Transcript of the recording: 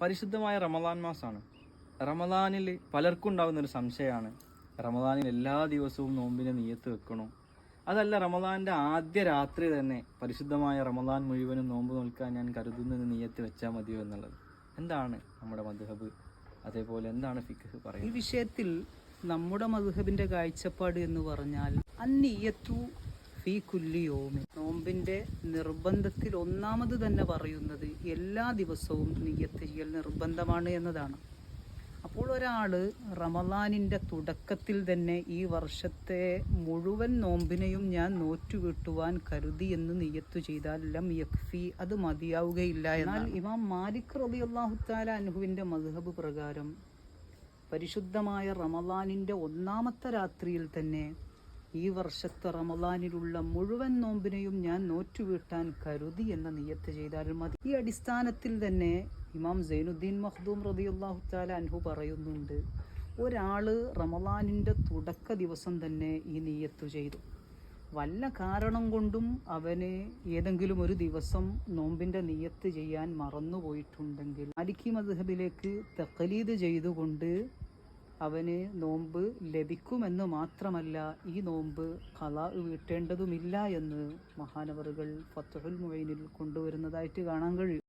പരിശുദ്ധമായ റമദാൻ മാസമാണ് റമദാനിൽ പലർക്കും ഉണ്ടാകുന്ന ഒരു സംശയമാണ്. റമദാനിൽ എല്ലാ ദിവസവും നോമ്പിനെ നീയത്ത് വെക്കണോ? അതല്ല റമദാന്റെ ആദ്യ രാത്രി തന്നെ പരിശുദ്ധമായ റമദാൻ മുഴുവനും നോമ്പ് നോൽക്കാൻ ഞാൻ കരുതുന്നത് നീയത്ത് വെച്ചാൽ മതിയോ എന്നുള്ളത്. എന്താണ് നമ്മുടെ മധുഹബ് അതേപോലെ എന്താണ് ഫിഖ് ഈ വിഷയത്തിൽ നമ്മുടെ മധുഹബിന്റെ കാഴ്ചപ്പാട് എന്ന് പറഞ്ഞാൽ അന്നിയത്തു ഫീ കുല്ലിയോമി നോമ്പിന്റെ നിർബന്ധത്തിൽ ഒന്നാമത് തന്നെ പറയുന്നത് എല്ലാ ദിവസവും നിയ്യത്ത് ചെയ്യൽ നിർബന്ധമാണ് എന്നതാണ്. അപ്പോൾ ഒരാൾ റമദാനിന്റെ തുടക്കത്തിൽ തന്നെ ഈ വർഷത്തെ മുഴുവൻ നോമ്പിനെയും ഞാൻ നോറ്റുവിട്ടുവാൻ കരുതി എന്ന് നിയ്യത്തു ചെയ്താൽ ലം യക്ഫി അത് മതിയാവുകയില്ല എന്നാൽ ഇമാം മാലിക് റബി അള്ളാഹുത്താല അനുഹുവിന്റെ മധുഹബ് പ്രകാരം പരിശുദ്ധമായ റമദാനിന്റെ ഒന്നാമത്തെ രാത്രിയിൽ തന്നെ ഈ വർഷത്തെ റമദാനിലുള്ള മുഴുവൻ നോമ്പിനെയും ഞാൻ നോറ്റുവീട്ടാൻ കരുതി എന്ന നിയത്ത് ചെയ്താൽ മതി. ഈ അടിസ്ഥാനത്തിൽ തന്നെ ഇമാം സൈനുദ്ദീൻ മഹ്ദൂം റളിയല്ലാഹു താല അൻഹു പറയുന്നുണ്ട് ഒരാൾ റമദാനിന്റെ തുടക്ക ദിവസം തന്നെ ഈ നീയത്തു ചെയ്തു. വല്ല കാരണം കൊണ്ടും അവന് ഏതെങ്കിലും ഒരു ദിവസം നോമ്പിന്റെ നിയത്ത് ചെയ്യാൻ മറന്നുപോയിട്ടുണ്ടെങ്കിൽ അലിക്കി മദ്ഹബിലേക്ക് തക്കലീത് ചെയ്തുകൊണ്ട് അവന് നോമ്പ് ലഭിക്കുമെന്ന് മാത്രമല്ല ഈ നോമ്പ് കല വീട്ടേണ്ടതുമില്ല എന്ന് മഹാനവറുകൾ ഫത്തുഹുൽ മൊയ്നിൽ കൊണ്ടുവരുന്നതായിട്ട് കാണാൻ കഴിയും.